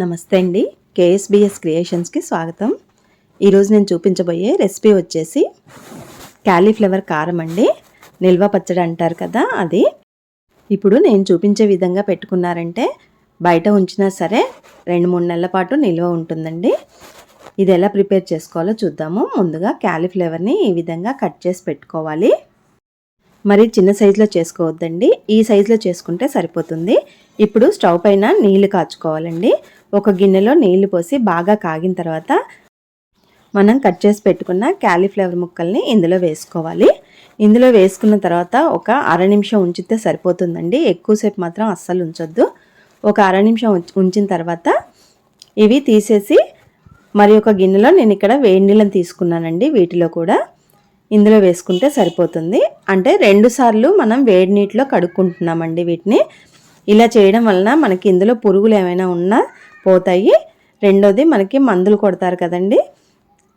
నమస్తే అండి. కేఎస్బిఎస్ క్రియేషన్స్కి స్వాగతం. ఈరోజు నేను చూపించబోయే రెసిపీ వచ్చేసి క్యాలీఫ్లవర్ కారం అండి. నిల్వ పచ్చడి అంటారు కదా అది. ఇప్పుడు నేను చూపించే విధంగా పెట్టుకున్నారంటే బయట ఉంచినా సరే రెండు మూడు నెలల పాటు నిల్వ ఉంటుందండి. ఇది ఎలా ప్రిపేర్ చేసుకోవాలో చూద్దాము. ముందుగా క్యాలీఫ్లవర్ని ఈ విధంగా కట్ చేసి పెట్టుకోవాలి. మరి చిన్న సైజులో చేసుకోవద్దండి. ఈ సైజులో చేసుకుంటే సరిపోతుంది. ఇప్పుడు స్టవ్ పైన నీళ్ళు కాచుకోవాలండి. ఒక గిన్నెలో నీళ్ళు పోసి బాగా కాగిన తర్వాత మనం కట్ చేసి పెట్టుకున్న క్యాలీఫ్లవర్ ముక్కల్ని ఇందులో వేసుకోవాలి. ఇందులో వేసుకున్న తర్వాత ఒక అర నిమిషం ఉంచితే సరిపోతుందండి. ఎక్కువసేపు మాత్రం అస్సలు ఉంచొద్దు. ఒక అర నిమిషం ఉంచిన తర్వాత ఇవి తీసేసి మరి ఒక గిన్నెలో నేను ఇక్కడ వేడి నీళ్ళని తీసుకున్నానండి వీటిలో కూడా. ఇందులో వేసుకుంటే సరిపోతుంది. అంటే రెండు సార్లు మనం వేడి నీటిలో కడుక్కుంటున్నామండి వీటిని. ఇలా చేయడం వలన మనకి ఇందులో పురుగులు ఏమైనా ఉన్నా పోతాయి. రెండోది మనకి మందులు కొడతారు కదండి.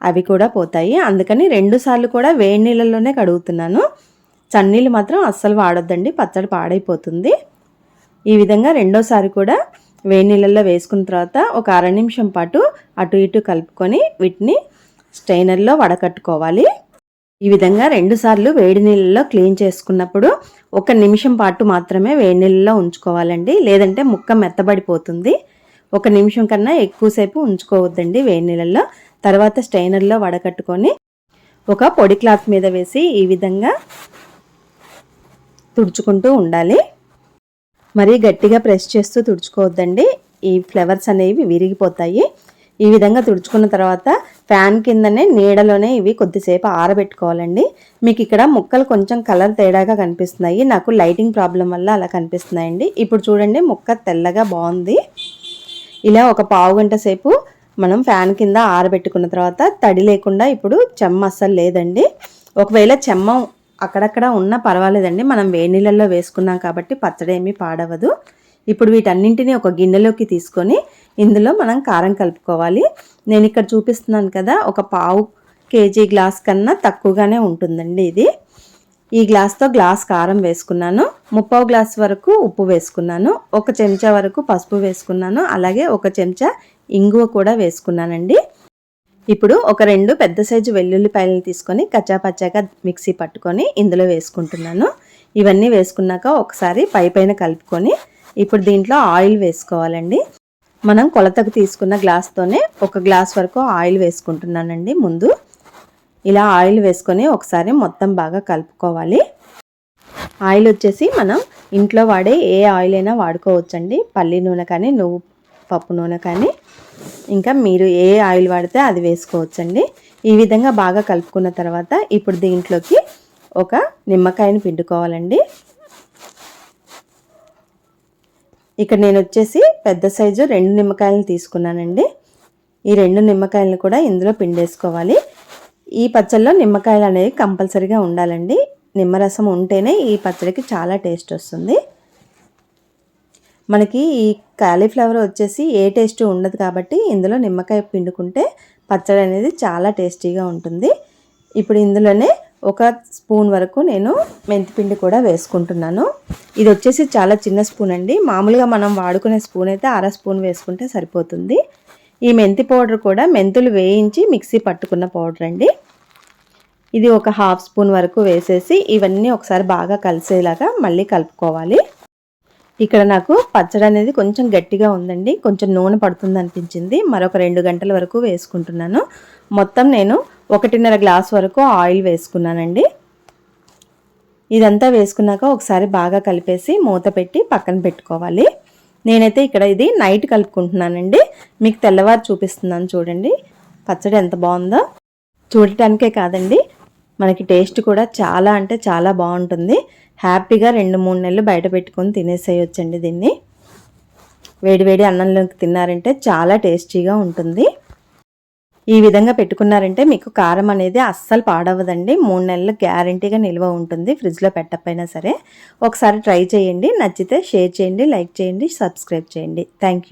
అవి కూడా పోతాయి. అందుకని రెండు సార్లు కూడా వేడి నీళ్ళల్లోనే కడుగుతున్నాను. చన్నీళ్ళు మాత్రం అస్సలు వాడొద్దండి. పచ్చడి పాడైపోతుంది. ఈ విధంగా రెండోసారి కూడా వేడి నీళ్ళల్లో వేసుకున్న తర్వాత ఒక అర నిమిషం పాటు అటు ఇటు కలుపుకొని వీటిని స్ట్రైనర్లో వడకట్టుకోవాలి. ఈ విధంగా రెండుసార్లు వేడి నీళ్ళలో క్లీన్ చేసుకున్నప్పుడు ఒక నిమిషం పాటు మాత్రమే వేడి నీళ్ళలో ఉంచుకోవాలండి. లేదంటే ముక్క మెత్తబడిపోతుంది. ఒక నిమిషం కన్నా ఎక్కువసేపు ఉంచుకోవద్దండి వేడి నీళ్ళల్లో. తర్వాత స్ట్రైనర్లో వడకట్టుకొని ఒక పొడి క్లాత్ మీద వేసి ఈ విధంగా తుడుచుకుంటూ ఉండాలి. మరీ గట్టిగా ప్రెస్ చేస్తూ తుడుచుకోవద్దండి. ఈ ఫ్లవర్స్ అనేవి విరిగిపోతాయి. ఈ విధంగా తుడుచుకున్న తర్వాత ఫ్యాన్ కిందనే నీడలోనే ఇవి కొద్దిసేపు ఆరబెట్టుకోవాలండి. మీకు ఇక్కడ ముక్కలు కొంచెం కలర్ తేడాగా కనిపిస్తున్నాయి. నాకు లైటింగ్ ప్రాబ్లం వల్ల అలా కనిపిస్తున్నాయండి. ఇప్పుడు చూడండి ముక్క తెల్లగా బాగుంది. ఇలా ఒక పావు గంట సేపు మనం ఫ్యాన్ కింద ఆరబెట్టుకున్న తర్వాత తడి లేకుండా ఇప్పుడు చెమ్మ అస్సలు లేదండి. ఒకవేళ చెమ్మ అక్కడక్కడ ఉన్నా పర్వాలేదండి. మనం వేడి వేసుకున్నాం కాబట్టి పచ్చడి ఏమీ పాడవదు. ఇప్పుడు వీటన్నింటినీ ఒక గిన్నెలోకి తీసుకొని ఇందులో మనం కారం కలుపుకోవాలి. నేను ఇక్కడ చూపిస్తున్నాను కదా ఒక పావు కేజీ గ్లాస్ కన్నా తక్కువగానే ఉంటుందండి ఇది. ఈ గ్లాస్తో గ్లాస్ కారం వేసుకున్నాను. ముప్పావు గ్లాస్ వరకు ఉప్పు వేసుకున్నాను. ఒక చెంచా వరకు పసుపు వేసుకున్నాను. అలాగే ఒక చెంచా ఇంగువ కూడా వేసుకున్నానండి. ఇప్పుడు ఒక రెండు పెద్ద సైజు వెల్లుల్లిపాయలను తీసుకొని కచ్చాపచ్చాగా మిక్సీ పట్టుకొని ఇందులో వేసుకుంటున్నాను. ఇవన్నీ వేసుకున్నాక ఒకసారి పై పైన కలుపుకొని ఇప్పుడు దీంట్లో ఆయిల్ వేసుకోవాలండి. మనం కొలతకు తీసుకున్న గ్లాస్తోనే ఒక గ్లాస్ వరకు ఆయిల్ వేసుకుంటున్నానండి ముందు. ఇలా ఆయిల్ వేసుకొని ఒకసారి మొత్తం బాగా కలుపుకోవాలి. ఆయిల్ వచ్చేసి మనం ఇంట్లో వాడే ఏ ఆయిల్ అయినా వాడుకోవచ్చండి. పల్లి నూనె కానీ నువ్వు పప్పు నూనె కానీ ఇంకా మీరు ఏ ఆయిల్ వాడితే అది వేసుకోవచ్చండి. ఈ విధంగా బాగా కలుపుకున్న తర్వాత ఇప్పుడు దీంట్లోకి ఒక నిమ్మకాయని పిండుకోవాలండి. ఇక్కడ నేను వచ్చేసి పెద్ద సైజు రెండు నిమ్మకాయలను తీసుకున్నానండి. ఈ రెండు నిమ్మకాయలను కూడా ఇందులో పిండేసుకోవాలి. ఈ పచ్చళ్ళలో నిమ్మకాయలు అనేవి కంపల్సరీగా ఉండాలండి. నిమ్మరసం ఉంటేనే ఈ పచ్చడికి చాలా టేస్ట్ వస్తుంది. మనకి ఈ కాలీఫ్లవర్ వచ్చేసి ఏ టేస్ట్ ఉండదు కాబట్టి ఇందులో నిమ్మకాయ పిండుకుంటే పచ్చడి అనేది చాలా టేస్టీగా ఉంటుంది. ఇప్పుడు ఇందులోనే ఒక స్పూన్ వరకు నేను మెంతిపిండి కూడా వేసుకుంటున్నాను. ఇది వచ్చేసి చాలా చిన్న స్పూన్ అండి. మామూలుగా మనం వాడుకునే స్పూన్ అయితే అర స్పూన్ వేసుకుంటే సరిపోతుంది. ఈ మెంతి పౌడర్ కూడా మెంతులు వేయించి మిక్సీ పట్టుకున్న పౌడర్ అండి. ఇది ఒక హాఫ్ స్పూన్ వరకు వేసేసి ఇవన్నీ ఒకసారి బాగా కలిసేలాగా మళ్ళీ కలుపుకోవాలి. ఇక్కడ నాకు పచ్చడి అనేది కొంచెం గట్టిగా ఉందండి. కొంచెం నూనె పడుతుంది అనిపించింది. మరొక రెండు గంటల వరకు వేసుకుంటున్నాను. మొత్తం నేను ఒకటిన్నర గ్లాస్ వరకు ఆయిల్ వేసుకున్నానండి. ఇదంతా వేసుకున్నాక ఒకసారి బాగా కలిపేసి మూత పెట్టి పక్కన పెట్టుకోవాలి. నేనైతే ఇక్కడ ఇది నైట్ కలుపుకుంటున్నానండి. మీకు తెల్లవారు చూపిస్తున్నాను చూడండి. పచ్చడి ఎంత బాగుందో. చూడటానికే కాదండి. మనకి టేస్ట్ కూడా చాలా అంటే చాలా బాగుంటుంది. హ్యాపీగా రెండు మూడు నెలలు బయట పెట్టుకొని తినేసేయొచ్చండి దీన్ని. వేడివేడి అన్నంలోకి తిన్నారంటే చాలా టేస్టీగా ఉంటుంది. ఈ విధంగా పెట్టుకున్నారంటే మీకు కారం అనేది అస్సలు పాడవదండి మూడు నెలలు గ్యారంటీగా నిల్వ ఉంటుంది ఫ్రిడ్జ్లో పెట్టకపోయినా సరే. ఒకసారి ట్రై చేయండి. నచ్చితే షేర్ చేయండి లైక్ చేయండి సబ్స్క్రైబ్ చేయండి. థ్యాంక్